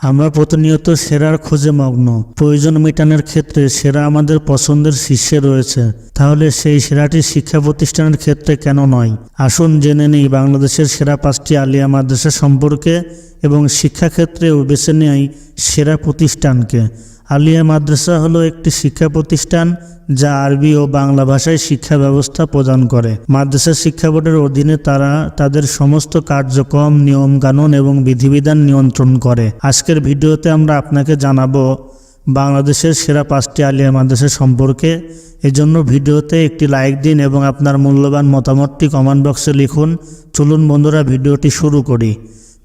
আমরা প্রতিনিয়ত সেরার খোঁজে মগ্ন। প্রয়োজন মেটানোর ক্ষেত্রে সেরা আমাদের পছন্দের শীর্ষে রয়েছে। তাহলে সেই সেরাটি শিক্ষা প্রতিষ্ঠানের ক্ষেত্রে কেন নয়? আসুন জেনে নিই বাংলাদেশের সেরা পাঁচটি আলিয়া মাদ্রাসা সম্পর্কে এবং শিক্ষাক্ষেত্রেও বেছে নেয় সেরা প্রতিষ্ঠানকে। আলিয়া মাদ্রাসা হলো একটি শিক্ষা প্রতিষ্ঠান যা আরবি ও বাংলা ভাষায় শিক্ষা ব্যবস্থা প্রদান করে। মাদ্রাসা শিক্ষা বোর্ডের অধীনে তারা তাদের সমস্ত কার্যক্রম, নিয়মকানুন এবং বিধিবিধান নিয়ন্ত্রণ করে। আজকের ভিডিওতে আমরা আপনাকে জানাব বাংলাদেশের সেরা পাঁচটি আলিয়া মাদ্রাসা সম্পর্কে। এজন্য ভিডিওতে একটি লাইক দিন এবং আপনার মূল্যবান মতামতটি কমেন্ট বক্সে লিখুন। চলুন বন্ধুরা, ভিডিওটি শুরু করি।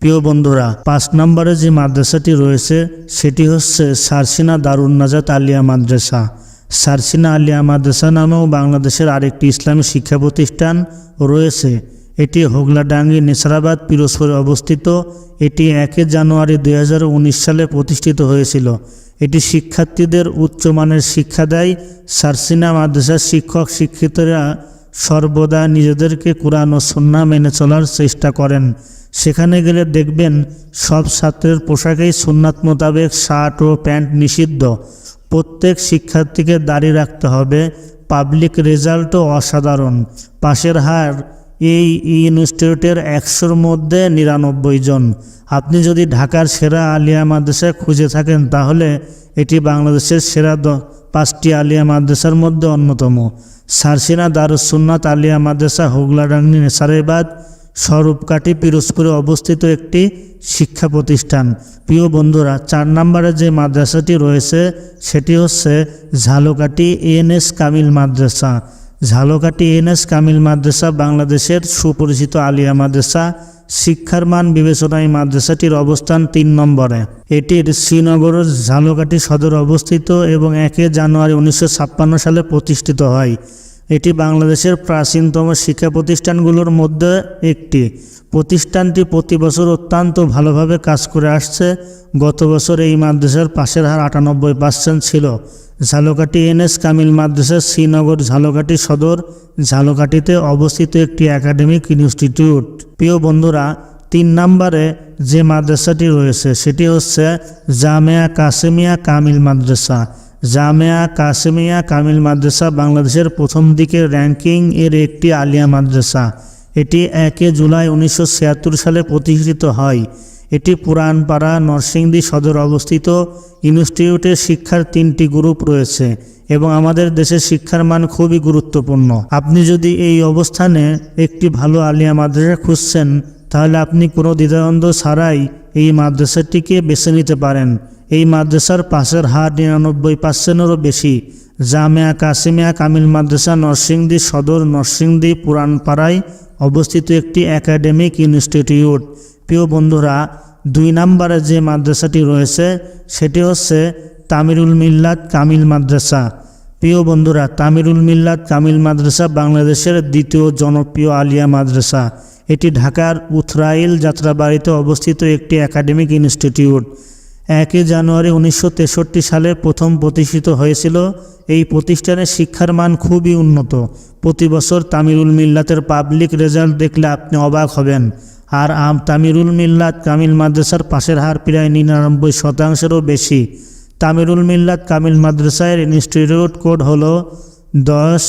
প্রিয় বন্ধুরা, পাঁচ নম্বরে যে মাদ্রাসাটি রয়েছে, সেটি হচ্ছে সারসিনা দারুণ নাজাত আলিয়া মাদ্রাসা। সারসিনা আলিয়া মাদ্রাসা নামেও বাংলাদেশের আরেকটি ইসলামী শিক্ষা প্রতিষ্ঠান রয়েছে। এটি হোগলাডাঙ্গি নেসারাবাদ পিরোজপুরে অবস্থিত। এটি একে জানুয়ারি দু হাজার উনিশ সালে প্রতিষ্ঠিত হয়েছিল। এটি শিক্ষার্থীদের উচ্চমানের শিক্ষা দেয়। সারসিনা মাদ্রাসার শিক্ষক শিক্ষিতরা সর্বদা নিজেদেরকে কোরআন ও সন্না মেনে চলার চেষ্টা করেন। সেখানে গেলে দেখবেন সব ছাত্রের পোশাকেই সুন্নাত মোতাবেক শার্ট ও প্যান্ট নিষিদ্ধ। প্রত্যেক শিক্ষার্থীকে দাঁড়িয়ে রাখতে হবে। পাবলিক রেজাল্টও অসাধারণ। পাশের হার এই ইনস্টিটিউটের একশোর মধ্যে নিরানব্বই জন। আপনি যদি ঢাকার সেরা আলিয়া মাদ্রাসা খুঁজে থাকেন, তাহলে এটি বাংলাদেশের সেরা পাঁচটি আলিয়া মাদ্রাসার মধ্যে অন্যতম। সারসিনা দারুসুন্নাত আলিয়া মাদ্রাসা হোগলাডাঙ্গি নেসারেবাদ স্বরূপকাঠি পিরোজপুরে অবস্থিত একটি শিক্ষা প্রতিষ্ঠান। প্রিয় বন্ধুরা, চার নম্বরে যে মাদ্রাসাটি রয়েছে, সেটি হচ্ছে ঝালকাঠি এনএস কামিল মাদ্রাসা। ঝালকাঠি এনএস কামিল মাদ্রাসা বাংলাদেশের সুপরিচিত আলিয়া মাদ্রাসা। শিক্ষার মান বিবেচনায় মাদ্রাসাটির অবস্থান তিন নম্বরে। এটির শ্রীনগরের ঝালকাঠি সদর অবস্থিত এবং একে জানুয়ারি উনিশশো ছাপ্পান্ন সালে প্রতিষ্ঠিত হয়। বাংলাদেশের প্রাচীনতম শিক্ষা প্রতিষ্ঠানগুলোর মধ্যে একটি। প্রতিষ্ঠানটি প্রতি বছর অত্যন্ত ভালোভাবে কাজ করে আসছে। গত বছর এই মাদ্রাসার পাশের হার আটানব্বই পার্সেন্ট ছিল। ঝালকাঠি এনএস কামিল মাদ্রাসা শ্রীনগর ঝালকাঠি সদর ঝালকাঠিতে অবস্থিত একটি একাডেমিক ইনস্টিটিউট। প্রিয় বন্ধুরা, তিন নম্বরে যে মাদ্রাসাটি রয়েছে, সেটি হচ্ছে জামেয়া কাসেমিয়া কামিল মাদ্রাসা। জামেয়া, কাসেমিয়া, কামিল মাদ্রাসা বাংলাদেশের প্রথম দিকের র্যাঙ্কিং এর একটি আলিয়া মাদ্রাসা। এটি একে জুলাই উনিশশো ছিয়াত্তর সালে প্রতিষ্ঠিত হয়। এটি পুরানপাড়া নরসিংদী সদর অবস্থিত। ইনস্টিটিউটের শিক্ষার তিনটি গ্রুপ রয়েছে এবং আমাদের দেশের শিক্ষার মান খুবই গুরুত্বপূর্ণ। আপনি যদি এই অবস্থানে একটি ভালো আলিয়া মাদ্রাসা খুঁজছেন, তাহলে আপনি কোনো দ্বিধাদ্বন্দ্ব ছাড়াই এই মাদ্রাসাটিকে বেছে নিতে পারেন। এই মাদ্রাসার পাশের হার নিরানব্বই পার্সেন্টেরও বেশি। জামিয়া কাসিমিয়া কামিল মাদ্রাসা নরসিংদী সদর নরসিংদী পুরানপাড়ায় অবস্থিত একটি একাডেমিক ইনস্টিটিউট। প্রিয় বন্ধুরা, দুই নম্বরে যে মাদ্রাসাটি রয়েছে, সেটি হচ্ছে তামিরুল মিল্লাত কামিল মাদ্রাসা। প্রিয় বন্ধুরা, তামিরুল মিল্লাত কামিল মাদ্রাসা বাংলাদেশের দ্বিতীয় জনপ্রিয় আলিয়া মাদ্রাসা। এটি ঢাকার উথরাইল যাত্রাবাড়িতে অবস্থিত একটি একাডেমিক ইনস্টিটিউট। একই জানুয়ারি উনিশশো তেষট্টি সালে প্রথম প্রতিষ্ঠিত হয়েছিল। এই প্রতিষ্ঠানের শিক্ষার মান খুবই উন্নত। প্রতি বছর তামিরুল মিল্লাতের পাবলিক রেজাল্ট দেখলে আপনি অবাক হবেন। আর আম তামিরুল মিল্লাত কামিল মাদ্রাসার পাশের হার প্রায় নিরানব্বই শতাংশেরও বেশি। তামিরুল মিল্লাত কামিল মাদ্রাসার ইনস্টিটিউট কোড হলো দশ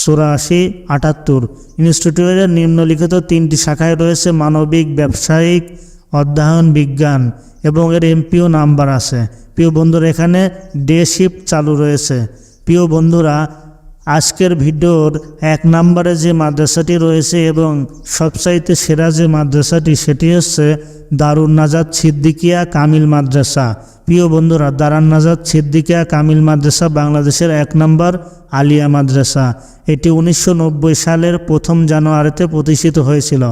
চুরাশি আটাত্তর। ইনস্টিটিউটের নিম্নলিখিত তিনটি শাখায় রয়েছে মানবিক, ব্যবসায়িক অধ্যয়ন, বিজ্ঞান এবং এর এমপিও নাম্বার আছে। প্রিয় বন্ধুরা, এখানে ডে শিফট চালু রয়েছে। প্রিয় বন্ধুরা, আজকের ভিডিওর এক নম্বরে যে মাদ্রাসাটি রয়েছে এবং সবচাইতে সেরা যে মাদ্রাসাটি, সেটি হচ্ছে দারুণ নাজাদ সিদ্দিকিয়া কামিল মাদ্রাসা। প্রিয় বন্ধুরা, দারান নাজাদ, সিদ্দিকিয়া, কামিল মাদ্রাসা, বাংলাদেশের এক নম্বর আলিয়া মাদ্রাসা। এটি উনিশশো নব্বই সালের প্রথম জানুয়ারিতে প্রতিষ্ঠিত হয়েছিল।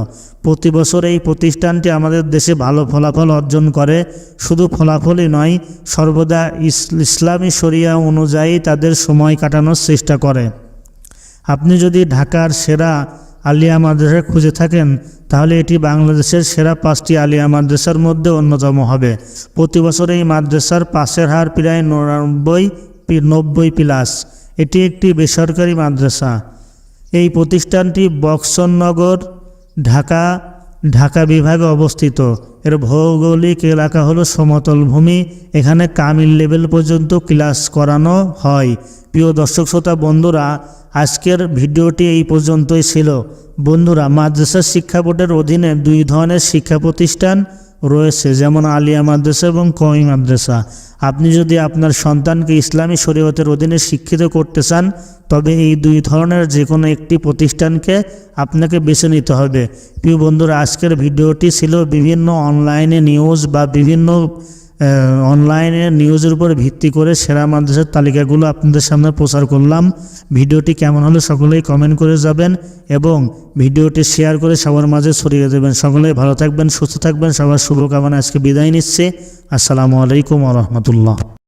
প্রতি বছর এই প্রতিষ্ঠানটি আমাদের দেশে ভালো ফলাফল অর্জন করে। শুধু ফলাফলই নয়, সর্বদা ইসলামী শরিয়া অনুযায়ী তাদের সময় কাটানোর চেষ্টা করে। আপনি যদি ঢাকার সেরা আলিয়া মাদ্রাসা খুঁজে থাকেন, তাহলে এটি বাংলাদেশের সেরা পাঁচটি আলিয়া মাদ্রাসার মধ্যে অন্যতম হবে। প্রতি বছর এই মাদ্রাসার পাশের হার প্রায় নিরানব্বই নব্বই প্লাস। এটি একটি বেসরকারি মাদ্রাসা। এই প্রতিষ্ঠানটি বক্সনগর, ঢাকা ঢাকা বিভাগে অবস্থিত। এর ভৌগোলিক এলাকা হলো সমতল ভূমি। এখানে কামিল লেভেল পর্যন্ত ক্লাস করানো হয়। প্রিয় দর্শক শ্রোতা, বন্ধুরা, আজকের ভিডিওটি এই পর্যন্তই ছিল। বন্ধুরা, মাদ্রাসা শিক্ষা বোর্ডের অধীনে দুই ধরনের শিক্ষা প্রতিষ্ঠান রয়েছে, যেমন আলিয়া মাদ্রাসা এবং কমি মাদ্রাসা। আপনি যদি আপনার সন্তানকে ইসলামী শরীয়তের অধীনে শিক্ষিত করতে চান, তবে এই দুই ধরনের যে কোনো একটি প্রতিষ্ঠানকে আপনাকে বেছে নিতে হবে। প্রিয় বন্ধুরা, আজকের ভিডিওটি ছিল বিভিন্ন অনলাইনে নিউজ বা বিভিন্ন অনলাইনে নিউজের উপর ভিত্তি করে সেরা মাদ্রাসার তালিকাগুলো আপনাদের সামনে প্রচার করলাম। ভিডিওটি কেমন হলে সকলেই কমেন্ট করে যাবেন এবং ভিডিওটি শেয়ার করে সবার মাঝে ছড়িয়ে দেবেন। সকলেই ভালো থাকবেন, সুস্থ থাকবেন। সবার শুভকামনা আজকে বিদায় নিচ্ছে। আসসালামু আলাইকুম রহমতুল্লাহ।